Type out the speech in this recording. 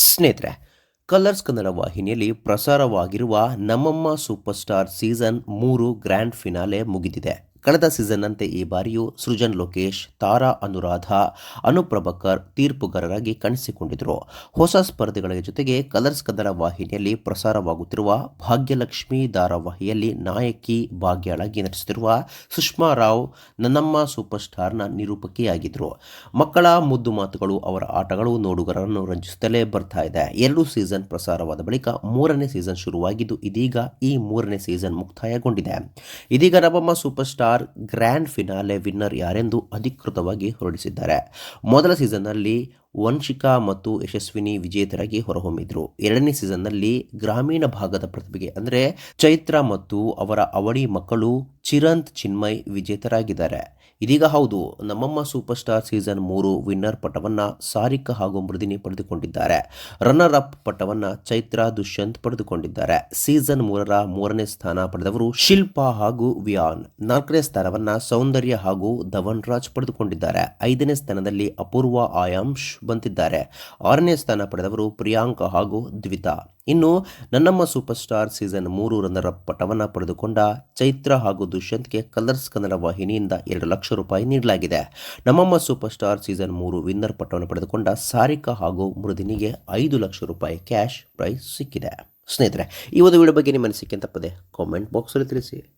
ಸ್ನೇಹಿತರೆ ಕಲರ್ಸ್ ಕನ್ನಡ ವಾಹಿನಿಯಲ್ಲಿ ಪ್ರಸಾರವಾಗಿರುವ ನಮ್ಮಮ್ಮ ಸೂಪರ್ ಸ್ಟಾರ್ ಸೀಸನ್ ಮೂರು ಗ್ರ್ಯಾಂಡ್ ಫಿನಾಲೆ ಮುಗಿದಿದೆ. ಕಳೆದ ಸೀಸನ್ನಂತೆ ಈ ಬಾರಿಯೂ ಸೃಜನ್ ಲೋಕೇಶ್, ತಾರಾ ಅನುರಾಧ, ಅನುಪ್ರಭಕರ್ ತೀರ್ಪುಗಾರರಾಗಿ ಕಾಣಿಸಿಕೊಂಡಿದ್ದರು. ಹೊಸ ಸ್ಪರ್ಧೆಗಳ ಜೊತೆಗೆ ಕಲರ್ಸ್ ಕನ್ನಡ ವಾಹಿನಿಯಲ್ಲಿ ಪ್ರಸಾರವಾಗುತ್ತಿರುವ ಭಾಗ್ಯಲಕ್ಷ್ಮಿ ಧಾರಾವಾಹಿಯಲ್ಲಿ ನಾಯಕಿ ಭಾಗ್ಯಳಾಗಿ ನಟಿಸುತ್ತಿರುವ ಸುಷ್ಮಾ ರಾವ್ ನನ್ನಮ್ಮ ಸೂಪರ್ ಸ್ಟಾರ್ನ ನಿರೂಪಕಿಯಾಗಿದ್ದರು. ಮಕ್ಕಳ ಮುದ್ದು ಮಾತುಗಳು ಅವರ ಆಟಗಳು ನೋಡುಗರನ್ನು ರಂಜಿಸುತ್ತಲೇ ಬರ್ತಾ ಇದೆ. ಎರಡು ಸೀಸನ್ ಪ್ರಸಾರವಾದ ಬಳಿಕ ಮೂರನೇ ಸೀಸನ್ ಶುರುವಾಗಿದ್ದು ಇದೀಗ ಈ ಮೂರನೇ ಸೀಸನ್ ಮುಕ್ತಾಯಗೊಂಡಿದೆ. ಇದೀಗ ನಮ್ಮಮ್ಮ super star grand finale winner ಯಾರೆಂದು ಅಧಿಕೃತವಾಗಿ ಹೊರಡಿಸಿದ್ದಾರೆ. ಮೊದಲ ಸೀಸನ್ನಲ್ಲಿ ವಂಶಿಕಾ ಮತ್ತು ಯಶಸ್ವಿನಿ ವಿಜೇತರಾಗಿ ಹೊರಹೊಮ್ಮಿದ್ರು. ಎರಡನೇ ಸೀಸನ್ನಲ್ಲಿ ಗ್ರಾಮೀಣ ಭಾಗದ ಪ್ರತಿಭೆಗೆ ಅಂದರೆ ಚೈತ್ರ ಮತ್ತು ಅವರ ಅವಳಿ ಮಕ್ಕಳು ಚಿರಂತ್ ಚಿನ್ಮಯ್ ವಿಜೇತರಾಗಿದ್ದಾರೆ. ಇದೀಗ ಹೌದು, ನಮ್ಮಮ್ಮ ಸೂಪರ್ ಸ್ಟಾರ್ ಸೀಸನ್ ಮೂರು ವಿನ್ನರ್ ಪಟ್ಟವನ್ನ ಸಾರಿಕಾ ಹಾಗೂ ಮೃದಿನಿ ಪಡೆದುಕೊಂಡಿದ್ದಾರೆ. ರನ್ನರ್ ಅಪ್ ಪಟ್ಟವನ್ನ ಚೈತ್ರ ದುಷ್ಯಂತ್ ಪಡೆದುಕೊಂಡಿದ್ದಾರೆ. ಸೀಸನ್ ಮೂರರ ಮೂರನೇ ಸ್ಥಾನ ಪಡೆದವರು ಶಿಲ್ಪಾ ಹಾಗೂ ವಿಯಾನ್. ನಾಲ್ಕನೇ ಸ್ಥಾನವನ್ನ ಸೌಂದರ್ಯ ಹಾಗೂ ಧವನ್ ರಾಜ್ ಪಡೆದುಕೊಂಡಿದ್ದಾರೆ. ಐದನೇ ಸ್ಥಾನದಲ್ಲಿ ಅಪೂರ್ವ ಆಯಾಂಶ್ ಬಂದಿದ್ದಾರೆ. ಆರನೇ ಸ್ಥಾನ ಪಡೆದವರು ಪ್ರಿಯಾಂಕ ಹಾಗೂ ದ್ವಿತಾ. ಇನ್ನು ನನ್ನಮ್ಮ ಸೂಪರ್ ಸ್ಟಾರ್ ಸೀಸನ್ ಮೂರು ರನ್ನರ ಪಟವನ್ನು ಪಡೆದುಕೊಂಡ ಚೈತ್ರ ಹಾಗೂ ದುಷ್ಯಂತ್ಗೆ ಕಲರ್ಸ್ ಕನ್ನಡ ವಾಹಿನಿಯಿಂದ ಎರಡು ಲಕ್ಷ ರೂಪಾಯಿ ನೀಡಲಾಗಿದೆ. ನಮ್ಮಮ್ಮ ಸೂಪರ್ ಸ್ಟಾರ್ ಸೀಸನ್ ಮೂರು ವಿನ್ನರ್ ಪಟವನ್ನು ಪಡೆದುಕೊಂಡ ಸಾರಿಕಾ ಹಾಗೂ ಮೃದಿನಿಗೆ ಐದು ಲಕ್ಷ ರೂಪಾಯಿ ಕ್ಯಾಶ್ ಪ್ರೈಸ್ ಸಿಕ್ಕಿದೆ. ಸ್ನೇಹಿತರೆ, ಈ ಒಂದು ವಿಡಿಯೋ ಬಗ್ಗೆ ನಿಮ್ಮ ಅನಿಸಿಕೆ ತಪ್ಪದೆ ಕಾಮೆಂಟ್ ಬಾಕ್ಸಲ್ಲಿ ತಿಳಿಸಿ.